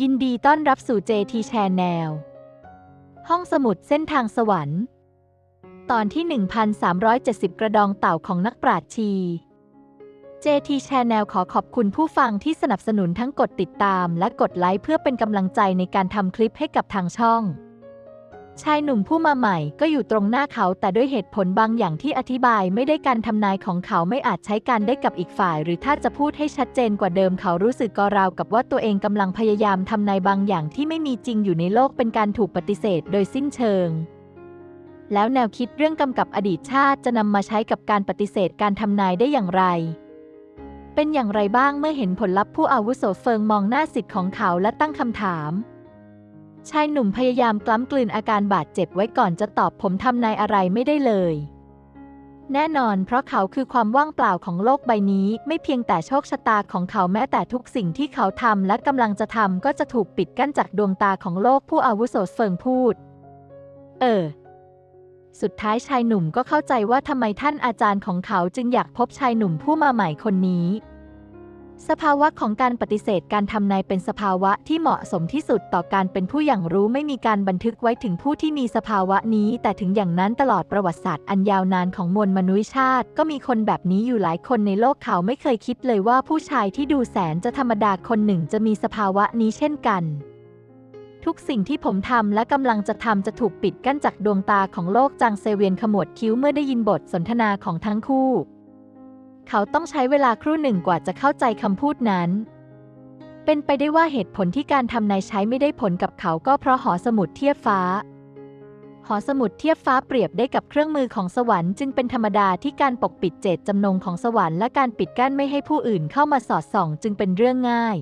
ยินดีต้อนรับสู่ JT Channel ห้องสมุดเส้นทางสวรรค์ ตอนที่ 1370 กระดองเต่าของนักปราชญ์ชี JT Channel ขอขอบคุณผู้ฟังที่สนับสนุนทั้งกดติดตามและกดไลค์เพื่อเป็นกำลังใจในการทำคลิปให้กับทางช่อง ชายหนุ่มผู้มาใหม่ก็อยู่ตรงหน้าเขาแต่ด้วยเหตุผลบางอย่างที่อธิบายไม่ได้การทำนายของเขาไม่อาจใช้การได้กับอีกฝ่าย หรือถ้าจะพูดให้ชัดเจนกว่าเดิมเขารู้สึกก็ราวกับว่าตัวเองกำลังพยายามทำนายบางอย่างที่ไม่มีจริงอยู่ในโลกเป็นการถูกปฏิเสธโดยสิ้นเชิง แล้วแนวคิดเรื่องกำกับอดีตชาติจะนำมาใช้กับการปฏิเสธการทำนายได้อย่างไรเป็นอย่างไรบ้างเมื่อเห็นผลลัพธ์ผู้อาวุโสเฟิงมองหน้าสิทธิ์ของเขาและตั้งคำถาม ชายหนุ่มพยายามกล้ำกลืนอาการบาดเจ็บไว้ก่อนจะตอบผมทำนายอะไรไม่ได้เลย แน่นอนเพราะเขาคือความว่างเปล่าของโลกใบนี้ ไม่เพียงแต่โชคชะตาของเขาแม้แต่ทุกสิ่งที่เขาทำและกำลังจะทำก็จะถูกปิดกั้นจากดวงตาของโลกผู้อาวุโสเฟิงพูด เออ สุดท้ายชายหนุ่มก็เข้าใจว่าทำไมท่านอาจารย์ของเขาจึงอยากพบชายหนุ่มผู้มาใหม่คนนี้ สภาวะของการปฏิเสธการทำนายเป็นสภาวะที่เหมาะสมที่สุดต่อการเป็นผู้อย่างรู้ไม่มีการบันทึกไว้ถึงผู้ที่มีสภาวะนี้ แต่ถึงอย่างนั้นตลอดประวัติศาสตร์อันยาวนานของมวลมนุษยชาติ ก็มีคนแบบนี้อยู่หลายคนในโลกเขาไม่เคยคิดเลยว่าผู้ชายที่ดูแสนจะธรรมดาคนหนึ่งจะมีสภาวะนี้เช่นกันทุกสิ่งที่ผมทำและกำลังจะทำจะถูกปิดกั้นจากดวงตาของโลกจางเซเวียนขมวดคิ้วเมื่อได้ยินบทสนทนาของทั้งคู่ เขาต้องใช้เวลาครู่หนึ่งกว่าจะเข้าใจคำพูดนั้น เป็นไปได้ว่าเหตุผลที่การทำนายใช้ไม่ได้ผลกับเขาก็เพราะหอสมุดเทียบฟ้า หอสมุดเทียบฟ้าเปรียบได้กับเครื่องมือของสวรรค์จึงเป็นธรรมดาที่การปกปิดเจตจำนงของสวรรค์และการปิดกั้นไม่ให้ผู้อื่นเข้ามาสอดส่องจึงเป็นเรื่องง่าย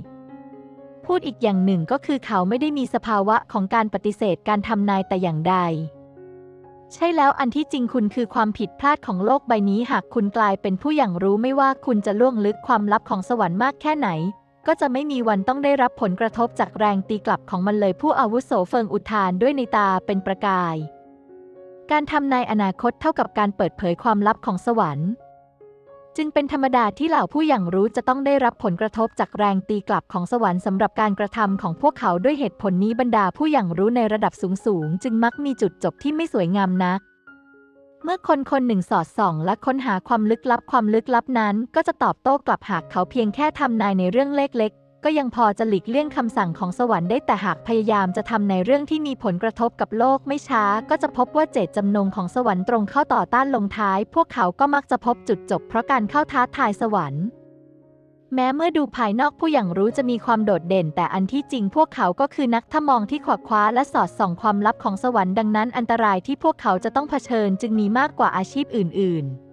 พูดอีกอย่างหนึ่งก็คือเขาไม่ได้มีสภาวะของการปฏิเสธการทำนายแต่อย่างใด ใช่แล้วอันที่จริงคุณคือความผิดพลาดของโลกใบนี้หากคุณกลายเป็นผู้อย่างรู้ไม่ว่าคุณจะล่วงลึกความลับของสวรรค์มากแค่ไหน ก็จะไม่มีวันต้องได้รับผลกระทบจากแรงตีกลับของมันเลยผู้อาวุโสเฟิงอุทานด้วยในตาเป็นประกาย การทำนายอนาคตเท่ากับการเปิดเผยความลับของสวรรค์ จึงเป็นธรรมดาที่เหล่าผู้อย่างรู้จะต้องได้รับผลกระทบจากแรงตีกลับของสวรรค์สำหรับการกระทำของพวกเขาด้วยเหตุผลนี้บรรดาผู้อย่างรู้ในระดับสูงๆ จึงมักมีจุดจบที่ไม่สวยงามนัก เมื่อคนคนหนึ่งสอดส่อง และค้นหาความลึกลับความลึกลับนั้น ก็จะตอบโต้กลับหากเขาเพียงแค่ทำนายในเรื่องเล็กๆ ก็ยังพอจะหลีกเลี่ยงคำสั่งของสวรรค์ได้แต่หากพยายามจะทำในเรื่องที่มีผลกระทบกับโลกไม่ช้า ก็จะพบว่าเจตจำนงของสวรรค์ตรงเข้าต่อต้านลงท้าย พวกเขาก็มักจะพบจุดจบเพราะการเข้าท้าทายสวรรค์แม้เมื่อดูภายนอกผู้อย่างรู้จะมีความโดดเด่น แต่อันที่จริงพวกเขาก็คือนักทมองที่ขวากคว้าและสอดส่องความลับของสวรรค์ดังนั้นอันตรายที่พวกเขาจะต้องเผชิญจึงมีมากกว่าอาชีพอื่น ๆ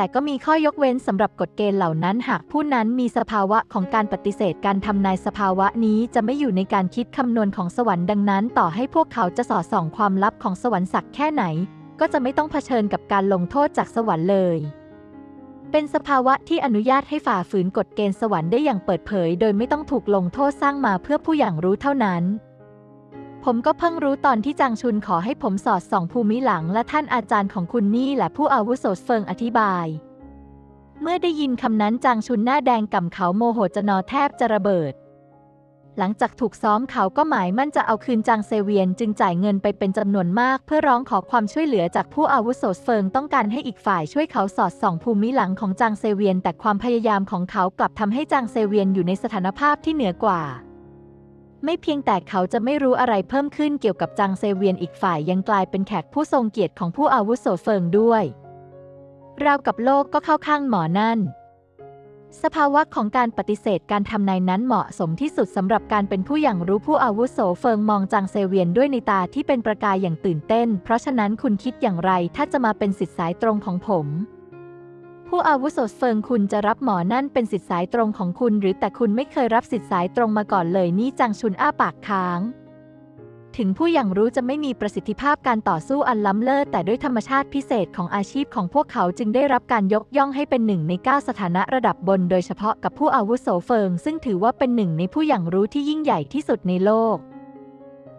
แต่ก็มีข้อยกเว้นสำหรับกฎเกณฑ์เหล่านั้นหากผู้นั้นมีสภาวะของการปฏิเสธการทำนายสภาวะนี้จะไม่อยู่ในการคิดคำนวณของสวรรค์ดังนั้น ต่อให้พวกเขาจะสอดส่องความลับของสวรรค์สักแค่ไหน ก็จะไม่ต้องเผชิญกับการลงโทษจากสวรรค์เลย เป็นสภาวะที่อนุญาตให้ฝ่าฝืนกฎเกณฑ์สวรรค์ได้อย่างเปิดเผย โดยไม่ต้องถูกลงโทษสร้างมาเพื่อผู้อย่างรู้เท่านั้น ผมก็เพิ่งรู้ตอนที่จางชุนขอให้ผมสอดส่องภูมิหลังและท่านอาจารย์ของคุณนี่แหละผู้อาวุโสเฟิงอธิบาย เมื่อได้ยินคำนั้นจางชุนหน้าแดงก่ำเขาโมโหจะนอแทบจะระเบิด หลังจากถูกซ้อมเขาก็หมายมั่นจะเอาคืนจางเซเวียนจึงจ่ายเงินไปเป็นจำนวนมากเพื่อร้องขอความช่วยเหลือจากผู้อาวุโสเฟิงต้องการให้อีกฝ่ายช่วยเขาสอดส่องภูมิหลังของจางเซเวียน แต่ความพยายามของเขากลับทำให้จางเซเวียนอยู่ในสถานภาพที่เหนือกว่า ไม่เพียงแต่เขาจะไม่รู้อะไรเพิ่มขึ้นเกี่ยวกับจางเซเวียนอีกฝ่ายยังกลายเป็นแขกผู้ทรงเกียรติของผู้อาวุโสเฟิงด้วยราวกับโลกก็เข้าข้างหมอนั่น สภาวะของการปฏิเสธการทำนายนั้นเหมาะสมที่สุดสำหรับการเป็นผู้อย่างรู้ผู้อาวุโสเฟิงมองจางเซเวียนด้วยในตาที่เป็นประกายอย่างตื่นเต้น เพราะฉะนั้นคุณคิดอย่างไรถ้าจะมาเป็นสิทธิสายตรงของผม ผู้อาวุโสเฟิงคุณจะรับหมอนั่นเป็นสิทธิสายตรงของคุณ หรือแต่คุณไม่เคยรับสิทธิสายตรงมาก่อนเลยนี่จางชุนอ้าปากค้าง ถึงผู้อย่างรู้จะไม่มีประสิทธิภาพการต่อสู้อันล้ำเลิศแต่ด้วยธรรมชาติพิเศษของอาชีพของพวกเขาจึงได้รับการยกย่องให้เป็นหนึ่งในเก้าสถานะระดับบน โดยเฉพาะกับผู้อาวุโสเฟิง ซึ่งถือว่าเป็นหนึ่งในผู้อย่างรู้ที่ยิ่งใหญ่ที่สุดในโลก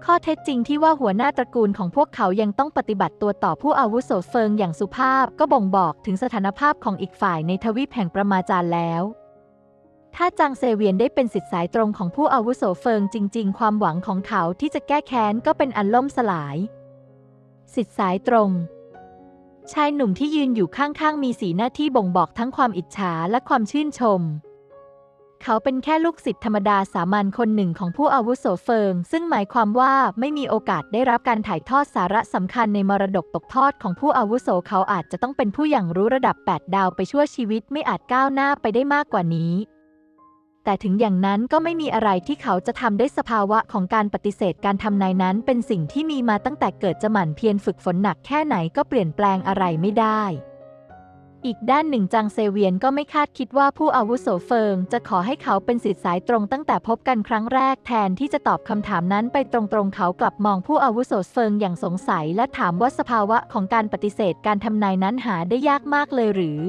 ข้อเท็จจริงที่ว่าหัวหน้าตระกูลของพวกเขายังต้องปฏิบัติตัวต่อผู้อาวุโสเฟิงอย่างสุภาพก็บ่งบอกถึงสถานภาพของอีกฝ่ายในทวีปแห่งประมาจารแล้ว ถ้าจางเซเวียนได้เป็นสิทธิสายตรงของผู้อาวุโสเฟิงจริง ๆ ความหวังของเขาที่จะแก้แค้นก็เป็นอันล่มสลาย สิทธิสายตรง ชายหนุ่มที่ยืนอยู่ข้างๆมีสีหน้าที่บ่งบอกทั้งความอิจฉาและความชื่นชม เขาเป็นแค่ลูกศิษย์ธรรมดาสามัญคนหนึ่งของผู้อาวุโสเฟิง ซึ่งหมายความว่าไม่มีโอกาสได้รับการถ่ายทอดสาระสำคัญในมรดกตกทอดของผู้อาวุโสเขาอาจจะต้องเป็นผู้อย่างรู้ระดับ 8 ดาวไปชั่วชีวิตไม่อาจก้าวหน้าไปได้มากกว่านี้ แต่ถึงอย่างนั้นก็ไม่มีอะไรที่เขาจะทำได้สภาวะของการปฏิเสธการทำนายนั้น เป็นสิ่งที่มีมาตั้งแต่เกิดจะหมั่นเพียรฝึกฝนหนักแค่ไหนก็เปลี่ยนแปลงอะไรไม่ได้ อีกด้านหนึ่งจางเซเวียนก็ไม่คาดคิดว่าผู้อาวุโสเฟิง จะขอให้เขาเป็นสิทธิสายตรงตั้งแต่พบกันครั้งแรกแทนที่จะตอบคำถามนั้นไปตรงๆ เขากลับมองผู้อาวุโสเฟิงอย่างสงสัย และถามว่าสภาวะของการปฏิเสธการทำนายนั้นหาได้ยากมากเลยหรือ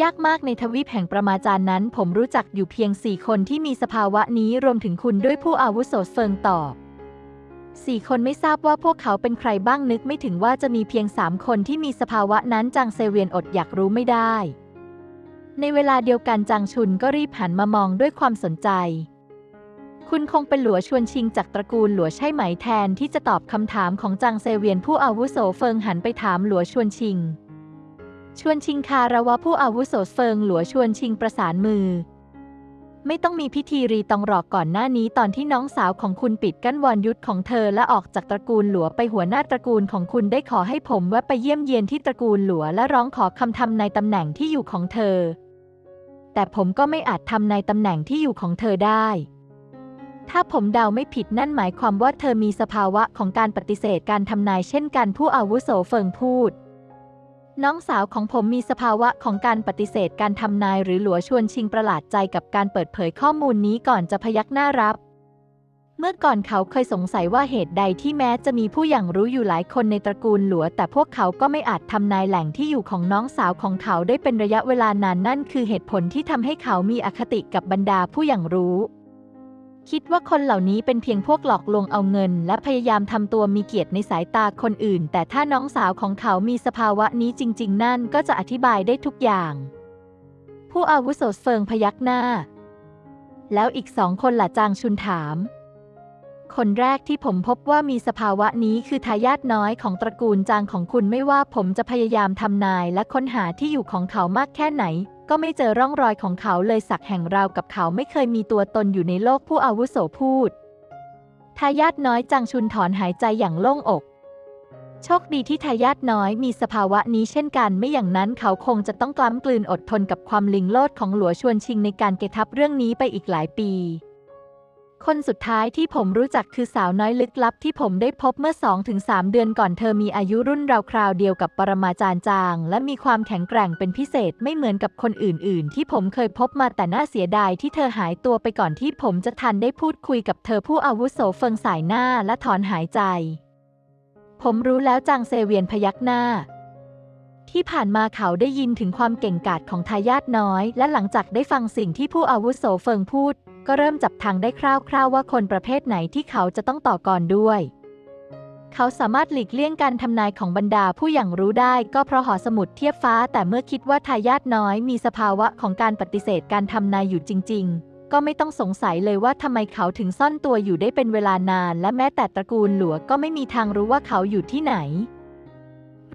ยากมากในทวีปแห่งประมาจารนั้น ผมรู้จักอยู่เพียงสี่คนที่มีสภาวะนี้รวมถึงคุณด้วยผู้อาวุโสเฟิงตอบ สี่คนไม่ทราบว่าพวกเขาเป็นใครบ้างนึกไม่ถึงว่าจะมีเพียงสามคนที่มีสภาวะนั้นจางเซเวียนอดอยากรู้ไม่ได้ ในเวลาเดียวกันจางชุนก็รีบหันมามองด้วยความสนใจ คุณคงเป็นหลัวชวนชิงจากตระกูลหลัวใช่ไหมแทนที่จะตอบคำถามของจางเซเวียนผู้อาวุโสเฟิงหันไปถามหลัวชวนชิง ชวนชิงคาระวะผู้อาวุโสเฟิงหลัวชวนชิงประสานมือ ไม่ต้องมีพิธีรีตองหรอกก่อนหน้านี้ตอนที่น้องสาวของคุณปิดกั้นวรยุทธของเธอและออกจากตระกูลหลัวไปหัวหน้าตระกูลของคุณได้ขอให้ผมแวะไปเยี่ยมเยียนที่ตระกูลหลัวและร้องขอคำทำในตำแหน่งที่อยู่ของเธอ แต่ผมก็ไม่อาจทำในตำแหน่งที่อยู่ของเธอได้ ถ้าผมเดาไม่ผิดนั่นหมายความว่าเธอมีสภาวะของการปฏิเสธการทำนายเช่นกันผู้อาวุโสเฟิงพูด น้องสาวของผมมีสภาวะของการปฏิเสธการทำนายหรือหลัวชวนชิงประหลาดใจกับการเปิดเผยข้อมูลนี้ก่อนจะพยักหน้ารับ เมื่อก่อนเขาเคยสงสัยว่าเหตุใดที่แม้จะมีผู้อย่างรู้อยู่หลายคนในตระกูลหลัว แต่พวกเขาก็ไม่อาจทำนายแหล่งที่อยู่ของน้องสาวของเขาได้เป็นระยะเวลานานนั่นคือเหตุผลที่ทำให้เขามีอคติกับบรรดาผู้อย่างรู้ คิดว่าคนเหล่านี้เป็นเพียงพวกหลอกลวงเอาเงิน และพยายามทำตัวมีเกียรติในสายตาคนอื่น แต่ถ้าน้องสาวของเขามีสภาวะนี้จริง ๆ นั่นก็จะอธิบายได้ทุกอย่าง ผู้อาวุโสเฟิงพยักหน้า แล้วอีกสองคนหล่ะจางชุนถาม คนแรกที่ผมพบว่ามีสภาวะนี้คือทายาทน้อยของตระกูลจางของคุณไม่ว่าผมจะพยายามทำนายและค้นหาที่อยู่ของเขามากแค่ไหน ก็ไม่เจอร่องรอยของเขาเลยสักแห่งราวกับเขาไม่เคยมีตัวตนอยู่ในโลกผู้อาวุโสพูด ทายาทน้อยจังชุนถอนหายใจอย่างโล่งอก โชคดีที่ทายาทน้อยมีสภาวะนี้เช่นกันไม่อย่างนั้นเขาคงจะต้องกล้ำกลืนอดทนกับความลิงโลดของหลัวชวนชิงในการเกทับเรื่องนี้ไปอีกหลายปี คนสุดท้ายที่ผมรู้จักคือสาวน้อยลึกลับที่ผมได้พบเมื่อ 2-3 เดือนก่อนเธอมีอายุรุ่นราวคราวเดียวกับปรมาจารย์จาง และมีความแข็งแกร่งเป็นพิเศษไม่เหมือนกับคนอื่น ๆ ที่ผมเคยพบมาแต่น่าเสียดายที่เธอหายตัวไปก่อนที่ผมจะทันได้พูดคุยกับเธอผู้อาวุโสเฟิงสายหน้าและถอนหายใจ ผมรู้แล้วจางเซเวียนพยักหน้าที่ผ่านมาเขาได้ยินถึงความเก่งกาจของทายาทน้อย และหลังจากได้ฟังสิ่งที่ผู้อาวุโสเฟิงพูด ก็เริ่มจับทางได้คร่าวๆว่าคนประเภทไหนที่เขาจะต้องต่อก่อนด้วย เขาสามารถหลีกเลี่ยงการทำนายของบรรดาผู้อย่างรู้ได้ก็เพราะหอสมุดเทียบฟ้า แต่เมื่อคิดว่าทายาทน้อยมีสภาวะของการปฏิเสธการทำนายอยู่จริง ๆ ก็ไม่ต้องสงสัยเลยว่าทำไมเขาถึงซ่อนตัวอยู่ได้เป็นเวลานาน และแม้แต่ตระกูลหลัวก็ไม่มีทางรู้ว่าเขาอยู่ที่ไหน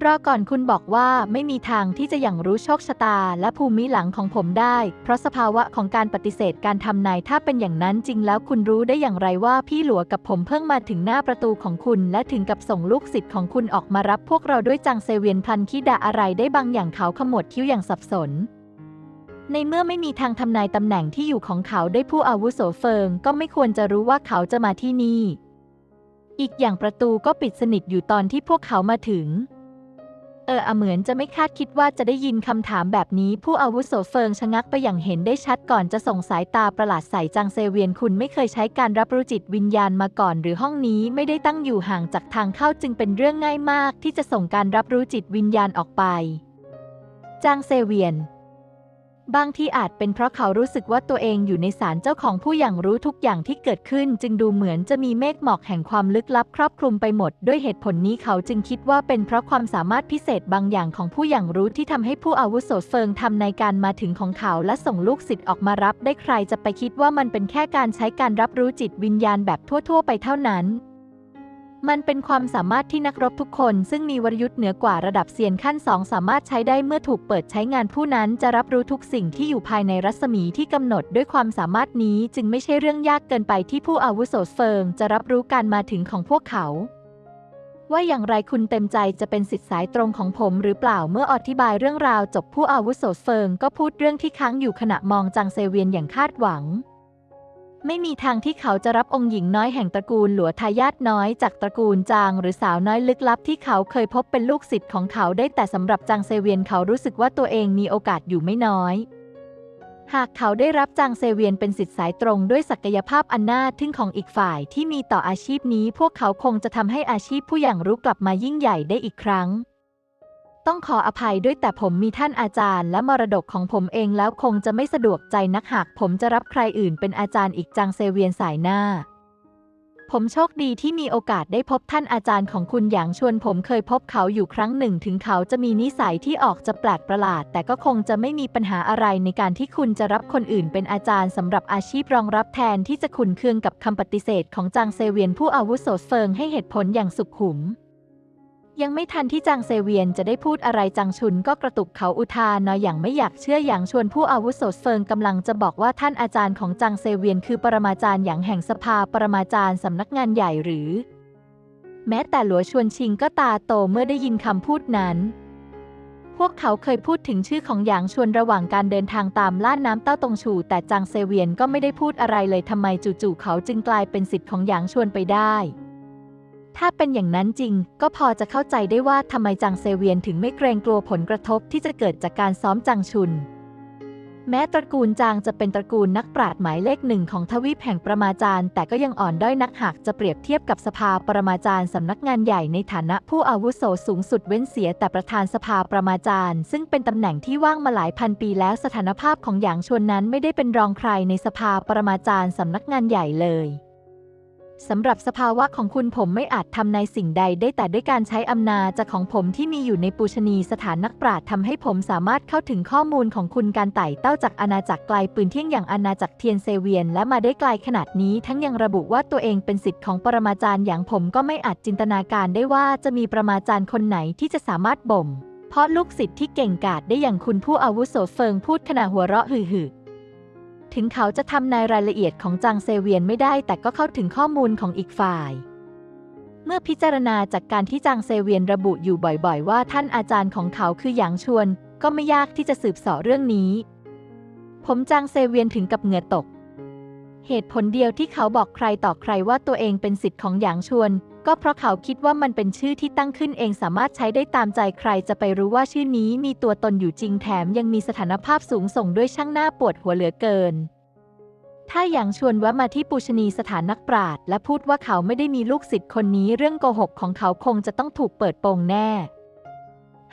รอก่อนคุณบอกว่าไม่มีทางที่จะอย่างรู้โชคชะตาและภูมิหลังของผมได้ เพราะสภาวะของการปฏิเสธการทำนายถ้าเป็นอย่างนั้นจริงแล้วคุณรู้ได้อย่างไรว่าพี่หลัวกับผมเพิ่งมาถึงหน้าประตูของคุณ และถึงกับส่งลูกศิษย์ของคุณออกมารับพวกเราด้วยจังเซเวียนพันคิดาอะไรได้บางอย่างเขาขมวดคิ้วอย่างสับสนในเมื่อไม่มีทางทำนายตำแหน่งที่อยู่ของเขาได้ผู้อาวุโสเฟิง ก็ไม่ควรจะรู้ว่าเขาจะมาที่นี่ อีกอย่างประตูก็ปิดสนิทอยู่ตอนที่พวกเขามาถึง เอออเหมือนจะไม่คาดคิดว่าจะได้ยินคำถามแบบนี้ ผู้อาวุโสเฟิงชะงักไปอย่างเห็นได้ชัดก่อนจะส่งสายตาประหลาดใส่จางเซเวียนคุณไม่เคยใช้การรับรู้จิตวิญญาณมาก่อน หรือห้องนี้ไม่ได้ตั้งอยู่ห่างจากทางเข้าจึงเป็นเรื่องง่ายมาก ที่จะส่งการรับรู้จิตวิญญาณออกไป จางเซเวียน บางที่อาจเป็นเพราะเขารู้สึกว่าตัวเองอยู่ในศาลเจ้าของผู้อย่างรู้ทุกอย่างที่เกิดขึ้น จึงดูเหมือนจะมีเมฆหมอกแห่งความลึกลับครอบคลุมไปหมด ด้วยเหตุผลนี้เขาจึงคิดว่าเป็นเพราะความสามารถพิเศษบางอย่างของผู้อย่างรู้ที่ทำให้ผู้อาวุโสเฟิงทำในการมาถึงของเขาและส่งลูกศิษย์ออกมารับ ได้ใครจะไปคิดว่ามันเป็นแค่การใช้การรับรู้จิตวิญญาณแบบทั่ว ๆ ไปเท่านั้น มันเป็นความสามารถที่นักรบทุกคน ซึ่งมีวรยุทธ์เหนือกว่าระดับเซียนขั้นสองสามารถใช้ได้เมื่อถูกเปิดใช้งานผู้นั้นจะรับรู้ทุกสิ่งที่อยู่ภายในรัศมีที่กำหนดด้วยความสามารถนี้จึงไม่ใช่เรื่องยากเกินไปที่ผู้อาวุโสเฟิงจะรับรู้การมาถึงของพวกเขา ว่าอย่างไรคุณเต็มใจจะเป็นสิทธิสายตรงของผมหรือเปล่าเมื่ออธิบายเรื่องราวจบผู้อาวุโสเฟิงก็พูดเรื่องที่ค้างอยู่ขณะมองจางเซเวียนอย่างคาดหวัง ไม่มีทางที่เขาจะรับองค์หญิงน้อยแห่งตระกูลหลัวทายาทน้อยจากตระกูลจางหรือสาวน้อยลึกลับที่เขาเคยพบเป็นลูกศิษย์ของเขาได้แต่สำหรับจางเซเวียนเขารู้สึกว่าตัวเองมีโอกาสอยู่ไม่น้อย หากเขาได้รับจางเซเวียนเป็นสิทธิสายตรงด้วยศักยภาพอันน่าทึ่งของอีกฝ่ายที่มีต่ออาชีพนี้ พวกเขาคงจะทำให้อาชีพผู้อย่างรู้กลับมายิ่งใหญ่ได้อีกครั้ง ต้องขออภัยด้วยแต่ผมมีท่านอาจารย์ และมรดกของผมเองแล้วคงจะไม่สะดวกใจนักหากผมจะรับใครอื่นเป็นอาจารย์อีกจางเซเวียนสายหน้า ผมโชคดีที่มีโอกาสได้พบท่านอาจารย์ของคุณอย่างชวนผมเคยพบเขาอยู่ครั้งหนึ่ง ถึงเขาจะมีนิสัยที่ออกจะแปลกประหลาด แต่ก็คงจะไม่มีปัญหาอะไรในการที่คุณจะรับคนอื่นเป็นอาจารย์สำหรับอาชีพรองรับแทนที่จะขุนเคืองกับคำปฏิเสธของจางเซเวียนผู้อาวุโสเฟิงให้เหตุผลอย่างสุขุม ยังไม่ทันที่จางเซเวียนจะได้พูดอะไรจางชุนก็กระตุกเขาอุทานนอยอย่างไม่อยากเชื่ออย่างชวนผู้อาวุโสเฟิงกำลังจะบอกว่าท่านอาจารย์ของจางเซเวียนคือปรมาจารย์อย่างแห่งสภาปรมาจารย์สำนักงานใหญ่หรือ แม้แต่หลัวชวนชิงก็ตาโตเมื่อได้ยินคำพูดนั้นพวกเขาเคยพูดถึงชื่อของหยางชวนระหว่างการเดินทางตามล่าน้ำเต้าตงฉูแต่จางเซเวียนก็ไม่ได้พูดอะไรเลยทำไมจู่ๆเขาจึงกลายเป็นสิทธิ์ของหยางชวนไปได้ ถ้าเป็นอย่างนั้นจริง ก็พอจะเข้าใจได้ว่าทำไมจางเซเวียนถึงไม่เกรงกลัวผลกระทบที่จะเกิดจากการซ้อมจางชุน แม้ตระกูลจางจะเป็นตระกูลนักปราชญ์หมายเลขหนึ่งของทวีปแห่งประมาจารย์ แต่ก็ยังอ่อนด้อยนักหากจะเปรียบเทียบกับสภาปรมาจารย์สำนักงานใหญ่ในฐานะผู้อาวุโสสูงสุดเว้นเสียแต่ประธานสภาปรมาจารย์ ซึ่งเป็นตำแหน่งที่ว่างมาหลายพันปีแล้วสถานภาพของหยางชวนนั้นไม่ได้เป็นรองใครในสภาปรมาจารย์สำนักงานใหญ่เลย สำหรับสภาวะของคุณผมไม่อาจทำในสิ่งใดได้แต่ด้วยการใช้อำนาจของผมที่มีอยู่ในปูชนีสถานนักปราชญ์ทำให้ผมสามารถเข้าถึงข้อมูลของคุณการไต่เต้าจากอาณาจักรไกลปืนเที่ยงอย่างอาณาจักรเทียนเซเวียน และมาได้ไกลขนาดนี้ทั้งยังระบุว่าตัวเองเป็นสิทธิ์ของปรมาจารย์อย่างผมก็ไม่อาจจินตนาการได้ว่าจะมีปรมาจารย์คนไหนที่จะสามารถบ่ม เพราะลูกศิษย์ที่เก่งกาจได้อย่างคุณผู้อาวุโสเฟิงพูดขณะหัวเราะหึ่ ถึงเขาจะทำในรายละเอียดของจางเซเวียนไม่ได้ แต่ก็เข้าถึงข้อมูลของอีกฝ่าย เมื่อพิจารณาจากการที่จางเซเวียนระบุอยู่บ่อยๆ ว่าท่านอาจารย์ของเขาคือหยางชวน ก็ไม่ยากที่จะสืบเสาะเรื่องนี้ ผมจางเซเวียนถึงกับเหงื่อตก เหตุผลเดียวที่เขาบอกใครต่อใครว่าตัวเองเป็นสิทธิ์ของหยางชวน ก็เพราะเขาคิดว่ามันเป็นชื่อที่ตั้งขึ้นเองสามารถใช้ได้ตามใจใครจะไปรู้ว่าชื่อนี้มีตัวตนอยู่จริงแถมยังมีสถานภาพสูงส่งด้วยช่างหน้าปวดหัวเหลือเกิน ถ้าอย่างชวนแวะมาที่ปูชนีสถานนักปราชญ์และพูดว่าเขาไม่ได้มีลูกศิษย์คนนี้เรื่องโกหกของเขาคงจะต้องถูกเปิดโปงแน่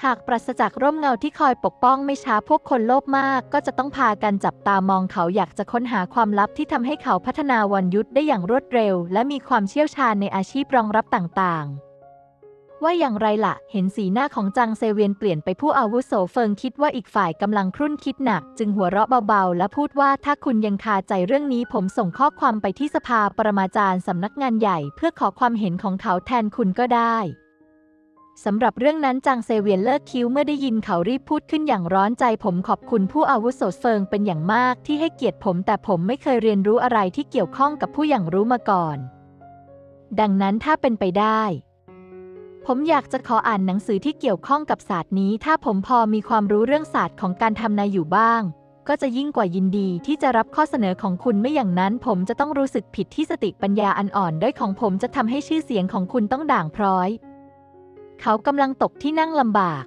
หากปราศจากร่มเงาที่คอยปกป้องไม่ช้าพวกคนโลภมาก ก็จะต้องพากันจับตามองเขาอยากจะค้นหาความลับที่ทำให้เขาพัฒนาวันยุทธได้อย่างรวดเร็ว และมีความเชี่ยวชาญในอาชีพรองรับต่างๆ ว่าอย่างไรล่ะ เห็นสีหน้าของจังเซเวียนเปลี่ยนไปผู้อาวุโสเฟิงคิดว่าอีกฝ่ายกำลังครุ่นคิดหนัก จึงหัวเราะเบาๆ และพูดว่าถ้าคุณยังคาใจเรื่องนี้ผมส่งข้อความไปที่สภาปรมาจารย์สำนักงานใหญ่ เพื่อขอความเห็นของเขาแทนคุณก็ได้ สำหรับเรื่องนั้นจางเซเวียนเลิกคิ้วเมื่อได้ยินเขารีบพูดขึ้นอย่างร้อนใจผมขอบคุณผู้อาวุโสเฟิงเป็นอย่างมากที่ให้เกียรติผม แต่ผมไม่เคยเรียนรู้อะไรที่เกี่ยวข้องกับผู้อย่างรู้มาก่อน ดังนั้นถ้าเป็นไปได้ ผมอยากจะขออ่านหนังสือที่เกี่ยวข้องกับศาสตร์นี้ ถ้าผมพอมีความรู้เรื่องศาสตร์ของการทำนายอยู่บ้าง ก็จะยิ่งกว่ายินดีที่จะรับข้อเสนอของคุณไม่อย่างนั้น ผมจะต้องรู้สึกผิดที่สติปัญญาอันอ่อนด้อยของผมจะทำให้ชื่อเสียงของคุณต้องด่างพร้อย เขากำลังตกที่นั่งลำบาก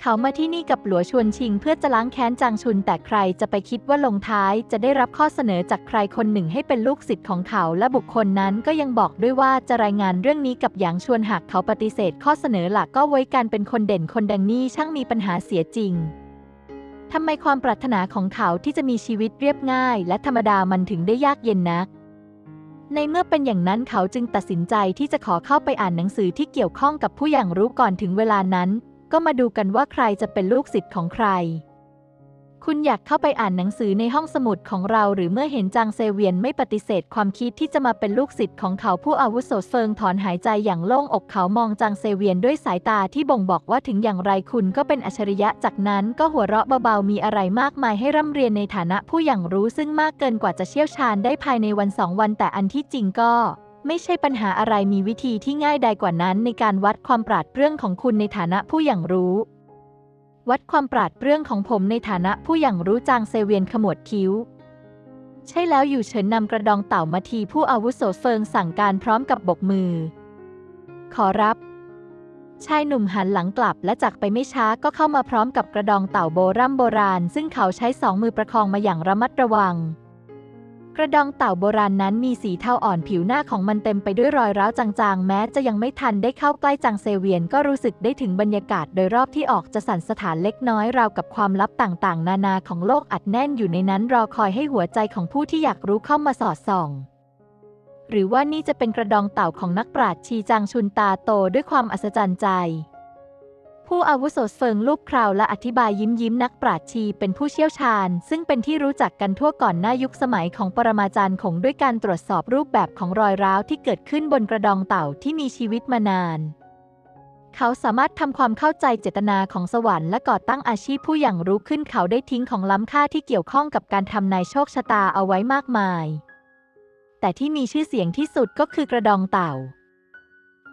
เขามาที่นี่กับหลัวชวนชิงเพื่อจะล้างแค้นจางชุนแต่ใครจะไปคิดว่าลงท้ายจะได้รับข้อเสนอจากใครคนหนึ่งให้เป็นลูกศิษย์ของเขาและบุคคลนั้นก็ยังบอกด้วยว่าจะรายงานเรื่องนี้กับหยางชวนหากเขาปฏิเสธข้อเสนอหลักก็ไว้การเป็นคนเด่นคนดังนี้ช่างมีปัญหาเสียจริงทำไมความปรารถนาของเขาที่จะมีชีวิตเรียบง่าย และธรรมดามันถึงได้ยากเย็นนัก ในเมื่อเป็นอย่างนั้นเขาจึงตัดสินใจที่จะขอเข้าไปอ่านหนังสือที่เกี่ยวข้องกับผู้อย่างรู้ก่อนถึงเวลานั้น ก็มาดูกันว่าใครจะเป็นลูกศิษย์ของใคร คุณอยากเข้าไปอ่านหนังสือในห้องสมุดของเรา หรือเมื่อเห็นจางเซเวียนไม่ปฏิเสธความคิดที่จะมาเป็นลูกศิษย์ของเขาผู้อาวุโสเฟิงถอนหายใจอย่างโล่งอกเขามองจางเซเวียนด้วยสายตาที่บ่งบอกว่าถึงอย่างไรคุณก็เป็นอัจฉริยะจากนั้นก็หัวเราะเบาๆมีอะไรมากมายให้ร่ำเรียนในฐานะผู้อย่างรู้ซึ่งมากเกินกว่าจะเชี่ยวชาญได้ภายในวันสองวันแต่อันที่จริงก็ไม่ใช่ปัญหาอะไรมีวิธีที่ง่ายใดกว่านั้นในการวัดความปราดเปรื่องของคุณในฐานะผู้อย่างรู้ วัดความปราดเปรื่องของผมในฐานะผู้อย่างรู้จางเซเวียนขมวดคิ้ว ใช่แล้วอยู่เฉินนำกระดองเต่ามาทีผู้อาวุโสเฟิงสั่งการพร้อมกับบกมือ ขอรับ ชายหนุ่มหันหลังกลับและจากไปไม่ช้าก็เข้ามาพร้อมกับกระดองเต่าโบรำโบราณ ซึ่งเขาใช้สองมือประคองมาอย่างระมัดระวัง กระดองเต่าโบราณนั้นมีสีเทาอ่อนผิวหน้าของมันเต็มไปด้วยรอยร้าวจางๆ แม้จะยังไม่ทันได้เข้าใกล้จางเซเวียนก็รู้สึกได้ถึงบรรยากาศโดยรอบที่ออกจะสั่นสถานเล็กน้อยราวกับความลับต่างๆ นานาของโลกอัดแน่นอยู่ในนั้นรอคอยให้หัวใจของผู้ที่อยากรู้เข้ามาสอดส่อง หรือว่านี่จะเป็นกระดองเต่าของนักปราชญ์ชีจางชุนตาโตด้วยความอัศจรรย์ใจ ผู้อาวุโสเฟิงรูปคราวและอธิบายยิ้มยิ้มนักปราชชีเป็นผู้เชี่ยวชาญ ซึ่งเป็นที่รู้จักกันทั่วก่อนหน้ายุคสมัยของปรมาจารย์คงด้วยการตรวจสอบรูปแบบของรอยร้าวที่เกิดขึ้นบนกระดองเต่าที่มีชีวิตมานาน เขาสามารถทำความเข้าใจเจตนาของสวรรค์และก่อตั้งอาชีพผู้อย่างรู้ขึ้นเขาได้ทิ้งของล้ำค่าที่เกี่ยวข้องกับการทำนายโชคชะตาเอาไว้มากมาย แต่ที่มีชื่อเสียงที่สุดก็คือกระดองเต่า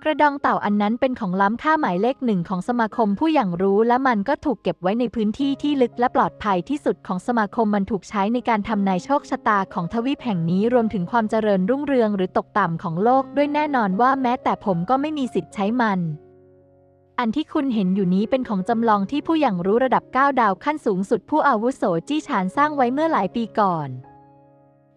กระดองเต่าอันนั้นเป็นของล้ำค่าหมายเลขหนึ่งของสมาคมผู้อย่างรู้และมันก็ถูกเก็บไว้ในพื้นที่ที่ลึกและปลอดภัยที่สุดของสมาคมมันถูกใช้ในการทำนายโชคชะตาของทวีปแห่งนี้รวมถึงความเจริญรุ่งเรืองหรือตกต่ำของโลกด้วยแน่นอนว่าแม้แต่ผมก็ไม่มีสิทธิ์ใช้มันอันที่คุณเห็นอยู่นี้เป็นของจำลองที่ผู้อย่างรู้ระดับ 9 ดาวขั้นสูงสุดผู้อาวุโสจี้ฉานสร้างไว้เมื่อหลายปีก่อน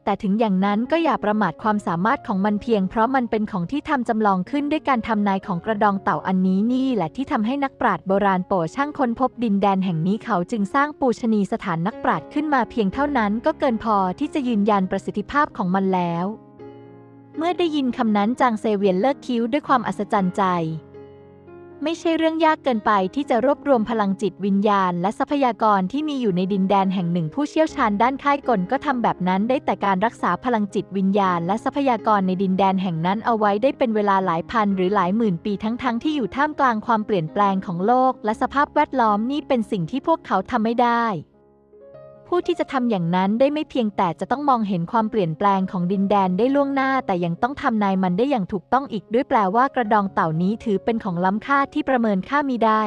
แต่ถึงอย่างนั้นก็อย่าประมาทความสามารถของมันเพียง เพราะมันเป็นของที่ทำจำลองขึ้นด้วยการทำนายของกระดองเต่าอันนี้นี่แหละที่ทำให้นักปราชญ์โบราณโปช่างค้นพบดินแดนแห่งนี้เขาจึงสร้างปูชนีสถานนักปราชญ์ขึ้นมาเพียงเท่านั้นก็เกินพอที่จะยืนยันประสิทธิภาพของมันแล้ว เมื่อได้ยินคำนั้นจางเซเวียนเลิกคิ้วด้วยความอัศจรรย์ใจ ไม่ใช่เรื่องยากเกินไปที่จะรวบรวมพลังจิตวิญญาณ และทรัพยากรที่มีอยู่ในดินแดนแห่งหนึ่งผู้เชี่ยวชาญด้านค่ายกลก็ทำแบบนั้นได้แต่การรักษาพลังจิตวิญญาณ และทรัพยากรในดินแดนแห่งนั้นเอาไว้ได้เป็นเวลาหลายพันหรือหลายหมื่นปีทั้งๆทที่อยู่ท่ามกลางความเปลี่ยนแปลงของโลก และสภาพแวดล้อมนี่เป็นสิ่งที่พวกเขาทำไม่ได้ ผู้ที่จะทำอย่างนั้นได้ไม่เพียงแต่จะต้องมองเห็นความเปลี่ยนแปลงของดินแดนได้ล่วงหน้า แต่ยังต้องทำนายมันได้อย่างถูกต้องอีกด้วยแปลว่ากระดองเต่านี้ถือเป็นของล้ำค่าที่ประเมินค่ามีได้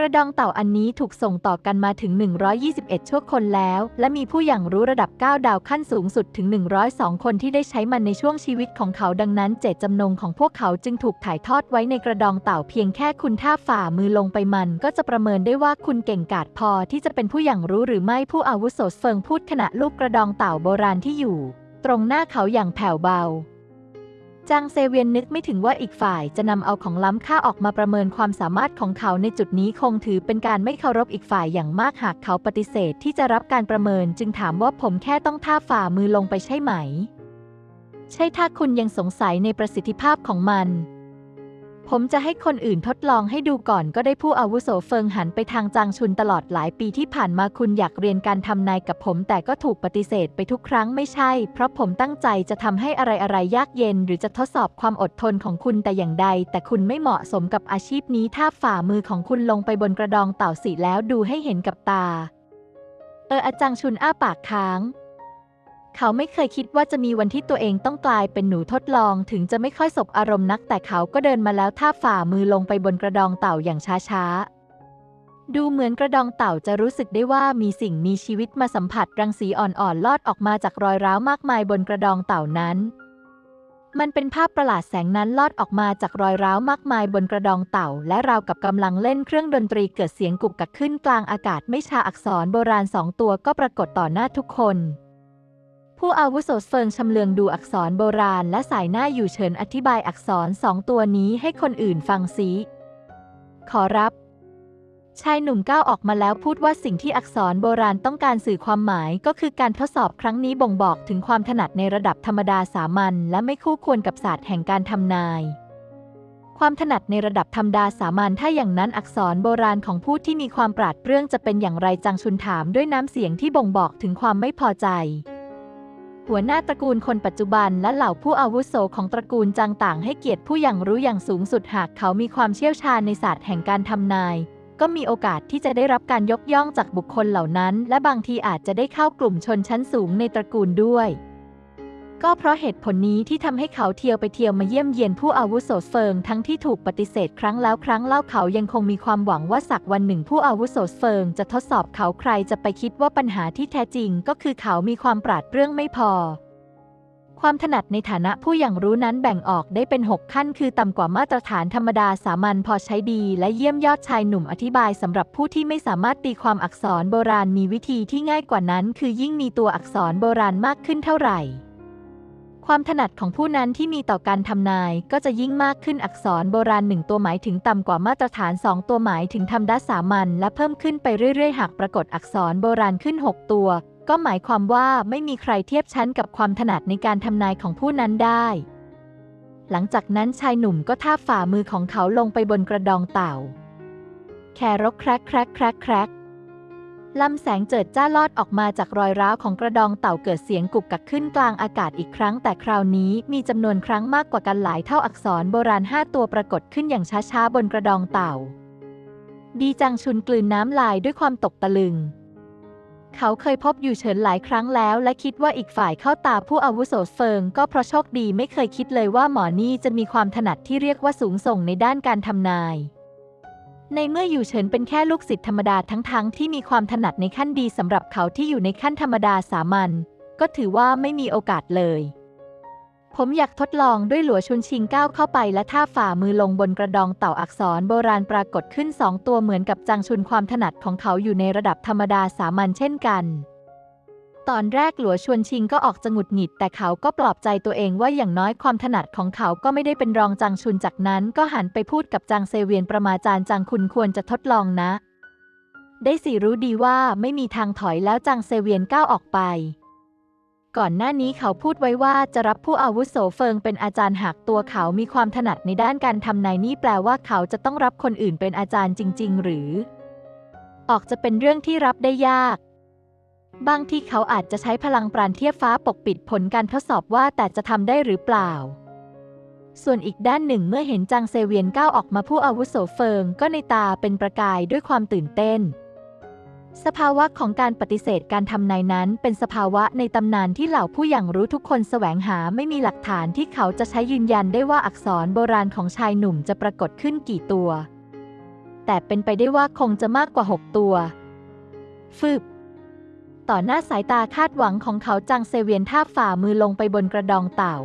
กระดองเต่าอันนี้ถูกส่งต่อกันมาถึง 121 ชั่วคนแล้ว และมีผู้อย่างรู้ระดับ 9 ดาวขั้นสูงสุดถึง 102 คนที่ได้ใช้มันในช่วงชีวิตของเขาดังนั้น เจตจำนงของพวกเขาจึงถูกถ่ายทอดไว้ในกระดองเต่าเพียงแค่คุณท่าฝ่ามือลงไปมัน ก็จะประเมินได้ว่าคุณเก่งกาจพอที่จะเป็นผู้อย่างรู้หรือไม่ผู้อาวุโสเฟิงพูดขณะลูกกระดองเต่าโบราณที่อยู่ ตรงหน้าเขาอย่างแผ่วเบา จางเซเวียนนึกไม่ถึงว่าอีกฝ่ายจะนำเอาของล้ำค่าออกมาประเมินความสามารถของเขาในจุดนี้คงถือเป็นการไม่เคารพอีกฝ่ายอย่างมากหากเขาปฏิเสธที่จะรับการประเมินจึงถามว่าผมแค่ต้องท่าฝ่ามือลงไปใช่ไหม ใช่ถ้าคุณยังสงสัยในประสิทธิภาพของมัน ผมจะให้คนอื่นทดลองให้ดูก่อนก็ได้ผู้อาวุโสเฟิงหันไปทางจางชุนตลอดหลายปีที่ผ่านมาคุณอยากเรียนการทำนายกับผมแต่ก็ถูกปฏิเสธไปทุกครั้งไม่ใช่ เพราะผมตั้งใจจะทำให้อะไรอะไรๆยากเย็น หรือจะทดสอบความอดทนของคุณแต่อย่างใด แต่คุณไม่เหมาะสมกับอาชีพนี้ถ้าฝ่ามือของคุณลงไปบนกระดองเต่าสีแล้วดูให้เห็นกับตา เอออาจารย์ชุนอ้าปากค้าง เขาไม่เคยคิดว่าจะมีวันที่ตัวเองต้องกลายเป็นหนูทดลอง ถึงจะไม่ค่อยสบอารมณ์นัก แต่เขาก็เดินมาแล้วท่าฝ่ามือลงไปบนกระดองเต่าอย่างช้าๆ ดูเหมือนกระดองเต่าจะรู้สึกได้ว่ามีสิ่งมีชีวิตมาสัมผัสรังสีอ่อนๆลอดออกมาจากรอยร้าวมากมายบนกระดองเต่านั้นมันเป็นภาพประหลาดแสงนั้นลอดออกมาจากรอยร้าวมากมายบนกระดองเต่า และราวกับกำลังเล่นเครื่องดนตรีเกิดเสียงกุกกักขึ้นกลางอากาศไม่ช้าอักษรโบราณสองตัวก็ปรากฏต่อหน้าทุกคน ผู้อาวุโสเฟิงชำเลืองดูอักษรโบราณและสายหน้าอยู่เฉินอธิบายอักษรสองตัวนี้ให้คนอื่นฟังซิขอรับ ชายหนุ่มก้าวออกมาแล้วพูดว่าสิ่งที่อักษรโบราณต้องการสื่อความหมายก็คือการทดสอบครั้งนี้บ่งบอกถึงความถนัดในระดับธรรมดาสามัญและไม่คู่ควรกับศาสตร์แห่งการทำนายความถนัดในระดับธรรมดาสามัญถ้าอย่างนั้นอักษรโบราณของผู้ที่มีความปราดเปรื่องจะเป็นอย่างไรจังชุนถามด้วยน้ำเสียงที่บ่งบอกถึงความไม่พอใจ หัวหน้าตระกูลคนปัจจุบันและเหล่าผู้อาวุโสของตระกูลจางต่างให้เกียรติผู้อย่างรู้อย่างสูงสุดหากเขามีความเชี่ยวชาญในศาสตร์แห่งการทำนาย ก็มีโอกาสที่จะได้รับการยกย่องจากบุคคลเหล่านั้น และบางทีอาจจะได้เข้ากลุ่มชนชั้นสูงในตระกูลด้วย ก็เพราะเหตุผลนี้ที่ทำให้เขาเที่ยวไปเที่ยวมาเยี่ยมเยียนผู้อาวุโสเฟิงทั้งที่ถูกปฏิเสธครั้งแล้วครั้งเล่าเขายังคงมีความหวังว่าสักวันหนึ่งผู้อาวุโสเฟิงจะทดสอบเขาใครจะไปคิดว่าปัญหาที่แท้จริงก็คือเขามีความปราดเปรื่องไม่พอ ความถนัดในฐานะผู้อย่างรู้นั้นแบ่งออกได้เป็น 6 ขั้น คือต่ำกว่ามาตรฐานธรรมดาสามัญพอใช้ดี และเยี่ยมยอดชายหนุ่มอธิบายสำหรับผู้ที่ไม่สามารถตีความอักษรโบราณมีวิธีที่ง่ายกว่านั้น คือยิ่งมีตัวอักษรโบราณมากขึ้นเท่าไหร่ ความถนัดของผู้นั้นที่มีต่อการทำนายก็จะยิ่งมากขึ้นอักษรโบราณหนึ่งตัวหมายถึงต่ำกว่ามาตรฐาน 2 ตัวหมายถึงธรรมดาสามัญและเพิ่มขึ้นไปเรื่อยๆ หากปรากฏอักษรโบราณขึ้น 6 ตัว ก็หมายความว่าไม่มีใครเทียบชั้นกับความถนัดในการทำนายของผู้นั้นได้ หลังจากนั้นชายหนุ่มก็ทาบฝ่ามือของเขาลงไปบนกระดองเต่า แครกแครกแครกแครกแครก ลำแสงเจิดจ้าลอดออกมาจากรอยร้าวของกระดองเต่าเกิดเสียงกุกกักขึ้นกลางอากาศอีกครั้ง แต่คราวนี้มีจำนวนครั้งมากกว่ากันหลายเท่าอักษรโบราณห้าตัวปรากฏขึ้นอย่างช้าๆบนกระดองเต่า ดีจังชุนกลืนน้ำลายด้วยความตกตะลึง เขาเคยพบอยู่เฉินหลายครั้งแล้ว และคิดว่าอีกฝ่ายเข้าตาผู้อาวุโสเฟิง ก็เพราะโชคดีไม่เคยคิดเลยว่าหมอนี่จะมีความถนัดที่เรียกว่าสูงส่งในด้านการทำนาย ในเมื่ออยู่เฉินเป็นแค่ลูกศิษย์ธรรมดาทั้งๆทที่มีความถนัดในขั้นดีสำหรับเขาที่อยู่ในขั้นธรรมดาสามัญก็ถือว่าไม่มีโอกาสเลย ผมอยากทดลองด้วยหลัวชุนชิงก้าวเข้าไปและท่าฝ่ามือลงบนกระดองเต่าอักษรโบราณปรากฏขึ้นสองตัวเหมือนกับจังชุนความถนัดของเขาอยู่ในระดับธรรมดาสามัญเช่นกัน ตอนแรกหลัวชวนชิงก็ออกจะหงุดหงิด แต่เขาก็ปลอบใจตัวเองว่าอย่างน้อยความถนัดของเขาก็ไม่ได้เป็นรองจังชุนจากนั้นก็หันไปพูดกับจังเซเวียนประมาจารย์จังคุณควรจะทดลองนะ ได้สิรู้ดีว่าไม่มีทางถอยแล้วจังเซเวียนก้าวออกไป ก่อนหน้านี้เขาพูดไว้ว่าจะรับผู้อาวุโสเฟิงเป็นอาจารย์หากตัวเขามีความถนัดในด้านการทำนายนี่แปลว่าเขาจะต้องรับคนอื่นเป็นอาจารย์จริง ๆ หรือ ออกจะเป็นเรื่องที่รับได้ยาก บางที่เขาอาจจะใช้พลังปราณเทียบฟ้าปกปิดผลการทดสอบว่าแต่จะทำได้หรือเปล่า ส่วนอีกด้านหนึ่งเมื่อเห็นจังเซเวียนก้าวออกมาผู้อาวุโสเฟิง ก็ในตาเป็นประกายด้วยความตื่นเต้น สภาวะของการปฏิเสธการทำนายนั้น เป็นสภาวะในตำนานที่เหล่าผู้อย่างรู้ทุกคนแสวงหาไม่มีหลักฐานที่เขาจะใช้ยืนยันได้ว่าอักษรโบราณของชายหนุ่มจะปรากฏขึ้นกี่ตัว แต่เป็นไปได้ว่าคงจะมากกว่า 6 ตัว ฟึบ ต่อหน้าสายตาคาดหวังของเขาจังเซเวียนท่าฝ่ามือลงไปบนกระดองเต่า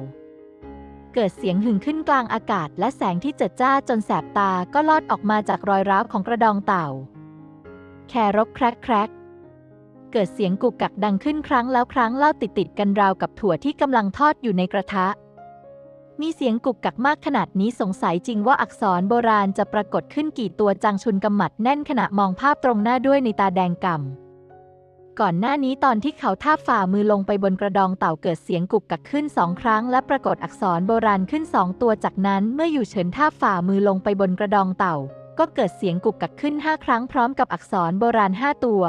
เกิดเสียงหึ่งขึ้นกลางอากาศ และแสงที่เจิดจ้าจนแสบตาก็ลอดออกมาจากรอยร้าวของกระดองเต่า แครกแครกแครกเกิดเสียงกุกกักดังขึ้นครั้งแล้วครั้งเล่าติดติดกันราวกับถั่วที่กำลังทอดอยู่ในกระทะ มีเสียงกุกกักมากขนาดนี้สงสัยจริงว่าอักษรโบราณจะปรากฏขึ้นกี่ตัวจังชุนกำหมัดแน่นขณะมองภาพตรงหน้าด้วยในตาแดงก่ำ ก่อนหน้านี้ตอนที่เขาทาบฝ่ามือลงไปบนกระดองเต่าเกิดเสียงกุกกักขึ้นสองครั้ง และปรากฏอักษรโบราณขึ้นสองตัวจากนั้นเมื่ออยู่เฉินทาบฝ่ามือลงไปบนกระดองเต่า ก็เกิดเสียงกุกกักขึ้นห้าครั้งพร้อมกับอักษรโบราณห้าตัว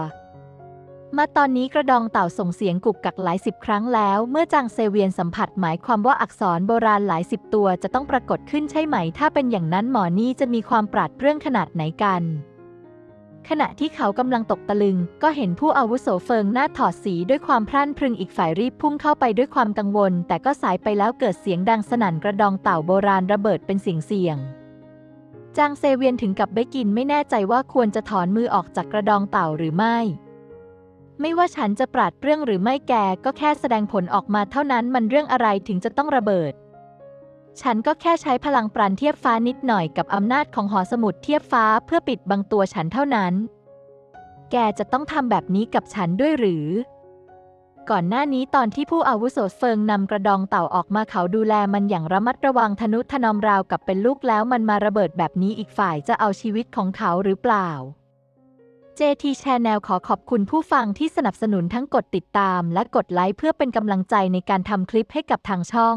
มาตอนนี้กระดองเต่าส่งเสียงกุกกักหลายสิบครั้งแล้ว เมื่อจางเซเวียนสัมผัสหมายความว่าอักษรโบราณหลายสิบตัวจะต้องปรากฏขึ้นใช่ไหม ถ้าเป็นอย่างนั้นหมอนี่จะมีความปราดเปรื่องขนาดไหนกัน ขณะที่เขากำลังตกตะลึง ก็เห็นผู้อาวุโสเฟิงหน้าถอดสีด้วยความพรั่นพรึงอีกฝ่ายรีบพุ่งเข้าไปด้วยความกังวล แต่ก็สายไปแล้วเกิดเสียงดังสนั่นกระดองเต่าโบราณระเบิดเป็นเสียงเสียงจางเซเวียนถึงกับไม่กินไม่แน่ใจว่าควรจะถอนมือออกจากกระดองเต่าหรือไม่ ไม่ว่าฉันจะปราดเรื่องหรือไม่แกก็แค่แสดงผลออกมาเท่านั้นมันเรื่องอะไรถึงจะต้องระเบิด ฉันก็แค่ใช้พลังปราณเทียบฟ้านิดหน่อยกับอำนาจของหอสมุดเทียบฟ้าเพื่อปิดบังตัวฉันเท่านั้น แกจะต้องทำแบบนี้กับฉันด้วยหรือ ก่อนหน้านี้ตอนที่ผู้อาวุโสเฟิงนำกระดองเต่าออกมาเขาดูแลมันอย่างระมัดระวังทนุถนอมราวกับเป็นลูกแล้วมันมาระเบิดแบบนี้อีกฝ่ายจะเอาชีวิตของเขาหรือเปล่า JT Channel ขอขอบคุณผู้ฟังที่สนับสนุนทั้งกดติดตามและกดไลค์เพื่อเป็นกำลังใจในการทำคลิปให้กับทางช่อง